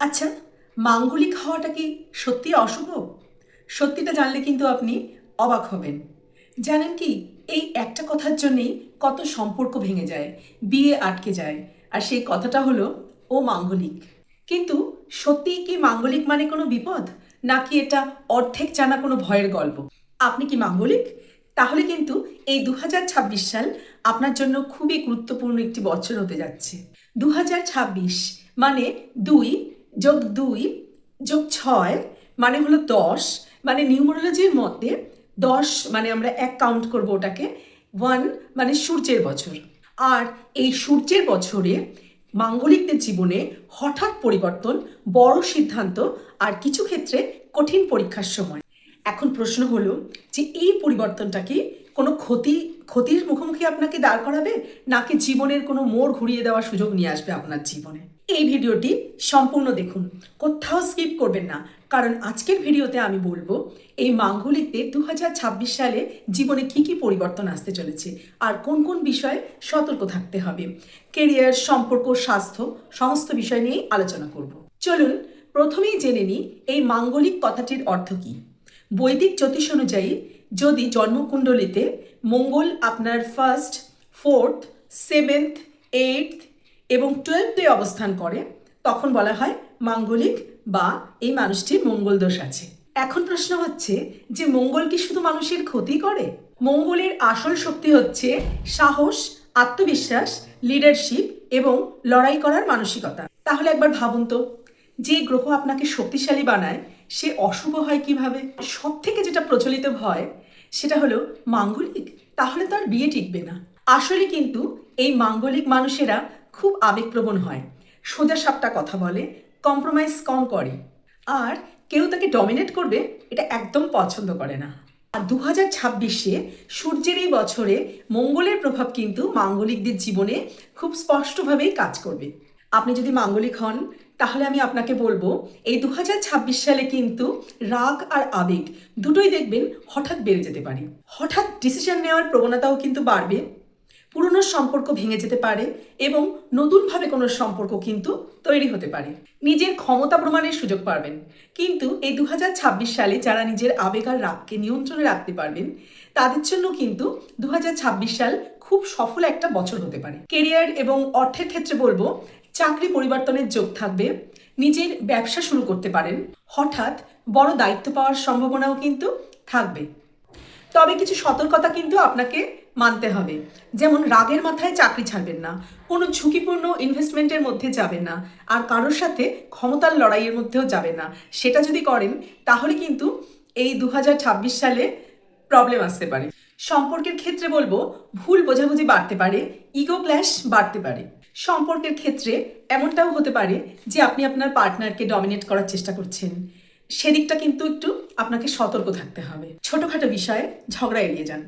আচ্ছা মাঙ্গলিক হওয়াটা কি সত্যি অশুভ? সত্যিটা জানলে কিন্তু আপনি অবাক হবেন। জানেন কি, এই একটা কথার জন্যেই কত সম্পর্ক ভেঙে যায়, বিয়ে আটকে যায়, আর সেই কথাটা হলো, ও মাঙ্গলিক। কিন্তু সত্যিই কি মাঙ্গলিক মানে কোনো বিপদ? নাকি এটা অর্ধেক জানা কোনো ভয়ের গল্প? আপনি কি মাঙ্গলিক? তাহলে কিন্তু এই দু হাজার ছাব্বিশ সাল আপনার জন্য খুবই গুরুত্বপূর্ণ একটি বছর হতে যাচ্ছে। দু হাজার ছাব্বিশ মানে দুই যোগ দুই, যোগ ছয় মানে হলো দশ মানে নিউমোরোলজির মধ্যে দশ মানে আমরা এক কাউন্ট করব ওটাকে ওয়ান মানে সূর্যের বছর। আর এই সূর্যের বছরে মাঙ্গলিকদের জীবনে হঠাৎ পরিবর্তন বড় সিদ্ধান্ত আর কিছু ক্ষেত্রে কঠিন পরীক্ষার সময়। এখন প্রশ্ন হলো যে এই পরিবর্তনটা কি কোনো ক্ষতি ক্ষতির মুখোমুখি আপনাকে দাঁড় করাবে, নাকি জীবনের কোনো মোড় ঘুরিয়ে দেওয়ার সুযোগ নিয়ে আসবে আপনার জীবনে? এই ভিডিওটি সম্পূর্ণ দেখুন, কোথাও স্কিপ করবেন না, কারণ আজকের ভিডিওতে আমি বলব, এই মাঙ্গলিকদের দু হাজার ছাব্বিশ সালে জীবনে কি কি পরিবর্তন আসতে চলেছে, আর কোন কোন বিষয়ে সতর্ক থাকতে হবে। কেরিয়ার, সম্পর্ক, স্বাস্থ্য, সমস্ত বিষয় নিয়েই আলোচনা করব। চলুন, প্রথমেই জেনে নিই, এই মাঙ্গলিক কথাটির অর্থ কী? বৈদিক জ্যোতিষ অনুযায়ী যদি জন্মকুণ্ডলিতে মঙ্গল আপনার ফার্স্ট ফোর্থ সেভেন্থ এইটথ এবং টুয়েলভে অবস্থান করে, তখন বলা হয় মাঙ্গলিক বা এই মানুষটির মঙ্গল দোষ আছে। এখন প্রশ্ন হচ্ছে যে মঙ্গল কি শুধু মানুষের ক্ষতি করে? মঙ্গলের আসল শক্তি হচ্ছে সাহস, আত্মবিশ্বাস লিডারশিপ এবং লড়াই করার মানসিকতা। তাহলে একবার ভাবুন তো, যে গ্রহ আপনাকে শক্তিশালী বানায় সে অশুভ হয় কীভাবে? সব থেকে যেটা প্রচলিত ভয়, সেটা হলো মাঙ্গলিক, তাহলে তার বিয়ে টিকবে না। আসলে কিন্তু এই মাঙ্গলিক মানুষেরা খুব আবেগপ্রবণ হয়। সোজা সাপটা কথা বলে কম্প্রোমাইজ কম করে। আর কেউ তাকে ডমিনেট করবে, এটা একদম পছন্দ করে না। আর দু হাজার ছাব্বিশে সূর্যের এই বছরে মঙ্গলের প্রভাব কিন্তু মাঙ্গলিকদের জীবনে খুব স্পষ্টভাবেই কাজ করবে। আপনি যদি মাঙ্গলিক হন তাহলে আমি আপনাকে বলব, এই দু হাজার ছাব্বিশ সালে কিন্তু রাগ আর আবেগ দুটোই দেখবেন হঠাৎ বেড়ে যেতে পারে। হঠাৎ ডিসিশন নেওয়ার প্রবণতাও কিন্তু বাড়বে, পুরনো সম্পর্ক ভেঙে যেতে পারে এবং নতুনভাবে কোনো সম্পর্ক কিন্তু তৈরি হতে পারে। নিজের ক্ষমতা প্রমাণের সুযোগ পাবেন কিন্তু এই দু হাজার ছাব্বিশ সালে যারা নিজের আবেগ আর রাগকে নিয়ন্ত্রণে রাখতে পারবেন, তাদের জন্য কিন্তু দু হাজার ছাব্বিশ সাল খুব সফল একটা বছর হতে পারে। কেরিয়ার এবং অর্থের ক্ষেত্রে বলব চাকরি পরিবর্তনের যোগ থাকবে, নিজের ব্যবসা শুরু করতে পারেন, হঠাৎ বড় দায়িত্ব পাওয়ার সম্ভাবনাও কিন্তু থাকবে। তবে কিছু সতর্কতা কিন্তু আপনাকে মানতে হবে, যেমন রাগের মাথায় চাকরি ছাড়বেন না, কোনো ঝুঁকিপূর্ণ ইনভেস্টমেন্টের মধ্যে যাবেন না, আর কারোর সাথে ক্ষমতার লড়াইয়ের মধ্যেও যাবেন না। সেটা যদি করেন, তাহলে কিন্তু এই দু হাজার ছাব্বিশ সালে প্রবলেম আসতে পারে। সম্পর্কের ক্ষেত্রে বলব, ভুল বোঝাবুঝি বাড়তে পারে ইগো ক্ল্যাশ বাড়তে পারে। সম্পর্কের ক্ষেত্রে এমনটাও হতে পারে যে আপনি আপনার পার্টনারকে ডমিনেট করার চেষ্টা করছেন। সেদিকটা কিন্তু একটু আপনাকে সতর্ক থাকতে হবে। ছোটোখাটো বিষয়ে ঝগড়া এড়িয়ে যান।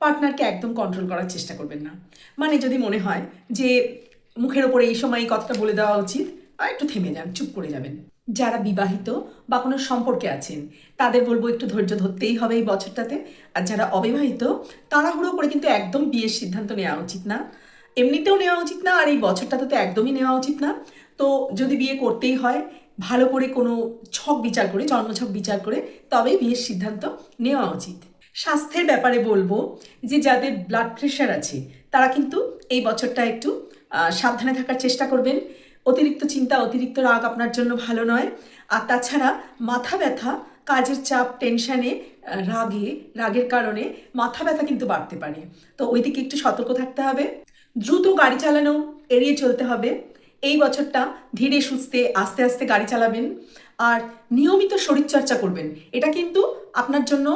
পার্টনারকে একদম কন্ট্রোল করার চেষ্টা করবেন না। মানে যদি মনে হয় যে মুখের ওপরে এই সময় এই কথাটা বলে দেওয়া উচিত আর একটু থেমে যান, চুপ করে যাবেন। যারা বিবাহিত বা কোনো সম্পর্কে আছেন, তাদের বলব একটু ধৈর্য ধরতেই হবে এই বছরটাতে। আর যারা অবিবাহিত, তাড়াহুড়ো করে কিন্তু একদম বিয়ের সিদ্ধান্ত নেওয়া উচিত না। এমনিতেও নেওয়া উচিত না, আর এই বছরটাতে তো একদমই নেওয়া উচিত না। তো যদি বিয়ে করতেই হয়, ভালো করে কোনো ছক বিচার করে, জন্মছক বিচার করে, তবেই বিয়ের সিদ্ধান্ত নেওয়া উচিত। স্বাস্থ্যের ব্যাপারে বলব যে, যাদের ব্লাড প্রেশার আছে, তারা কিন্তু এই বছরটা একটু সাবধানে থাকার চেষ্টা করবেন। অতিরিক্ত চিন্তা, অতিরিক্ত রাগ আপনার জন্য ভালো নয়। আর তাছাড়া মাথা ব্যথা, কাজের চাপ টেনশানে রাগে, রাগের কারণে মাথা ব্যথা কিন্তু বাড়তে পারে। তো ওই দিকে একটু সতর্ক থাকতে হবে। দ্রুত গাড়ি চালানো এড়িয়ে চলতে হবে। এই বছরটা ধীরে সুস্থে আস্তে আস্তে গাড়ি চালাবেন আর নিয়মিত শরীরচর্চা করবেন। এটা কিন্তু আপনার জন্য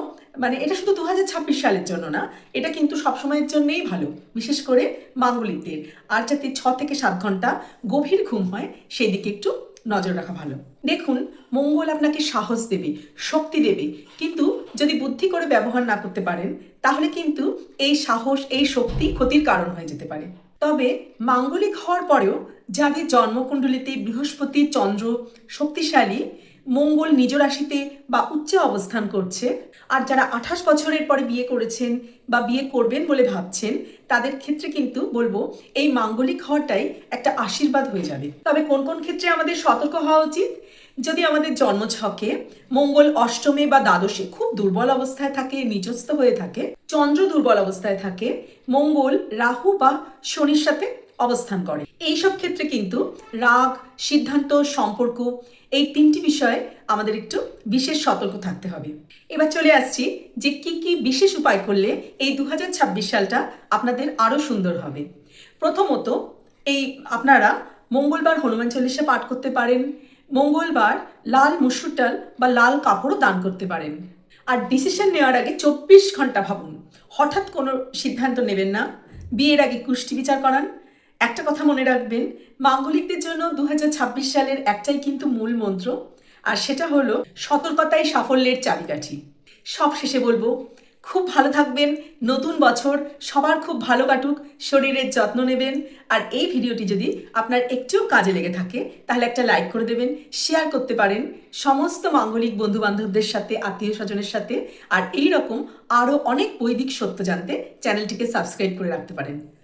মানে এটা শুধু দু হাজার ছাব্বিশ সালের জন্য না, এটা কিন্তু সবসময়ের জন্যেই ভালো, বিশেষ করে মাঙ্গলিকদের আর যাতে ছ থেকে সাত ঘণ্টা গভীর ঘুম হয়, সেই দিকে একটু নজর রাখা ভালো। দেখুন, মঙ্গল আপনাকে সাহস দেবে, শক্তি দেবে, কিন্তু যদি বুদ্ধি করে ব্যবহার না করতে পারেন, তাহলে কিন্তু এই সাহস, এই শক্তি ক্ষতির কারণ হয়ে যেতে পারে। তবে মাঙ্গলিক হওয়ার পরেও যাদের জন্মকুণ্ডলিতে বৃহস্পতি, চন্দ্র শক্তিশালী, মঙ্গল নিজ রাশিতে বা উচ্চ অবস্থান করছে, আর যারা আঠাশ বছরের পরে বিয়ে করেছেন বা বিয়ে করবেন বলে ভাবছেন, তাদের ক্ষেত্রে কিন্তু বলব এই মাঙ্গলিক হওয়াটাই একটা আশীর্বাদ হয়ে যাবে। তবে কোন কোন ক্ষেত্রে আমাদের সতর্ক হওয়া উচিত? যদি আমাদের জন্মছকে মঙ্গল অষ্টমে বা দ্বাদশে খুব দুর্বল অবস্থায় থাকে নিচস্থ হয়ে থাকে, চন্দ্র দুর্বল অবস্থায় থাকে, মঙ্গল রাহু বা শনির সাথে অবস্থান করে। এই সব ক্ষেত্রে কিন্তু রাগ, সিদ্ধান্ত, সম্পর্ক এই তিনটি বিষয়ে আমাদের একটু বিশেষ সতর্ক থাকতে হবে। এবার চলে আসছি যে কি কি বিশেষ উপায় করলে এই দু হাজার ছাব্বিশ সালটা আপনাদের আরও সুন্দর হবে। প্রথমত এই আপনারা মঙ্গলবার হনুমান চল্লিশা পাঠ করতে পারেন মঙ্গলবার লাল মুসুর ডাল বা লাল কাপড়ও দান করতে পারেন। আর ডিসিশন নেওয়ার আগে চব্বিশ ঘণ্টা ভাবুন। হঠাৎ কোনো সিদ্ধান্ত নেবেন না। বিয়ের আগে কুষ্টি বিচার করান। একটা কথা মনে রাখবেন, মাঙ্গলিকদের জন্য দু হাজার ছাব্বিশ সালের একটাই কিন্তু মূল মন্ত্র, আর সেটা হলো সতর্কতাই সাফল্যের চাবিকাঠি। সব শেষে বলব খুব ভালো থাকবেন, নতুন বছর, সবার খুব ভালো কাটুক, শরীরের যত্ন নেবেন, আর এই ভিডিওটি যদি আপনার একটুও কাজে লেগে থাকে, তাহলে একটা লাইক করে দেবেন, শেয়ার করতে পারেন, সমস্ত মাঙ্গলিক বন্ধুবান্ধবদের সাথে আত্মীয় স্বজনের সাথে, আর এই রকম আরও অনেক বৈদিক সত্য জানতে চ্যানেলটিকে সাবস্ক্রাইব করে রাখতে পারেন।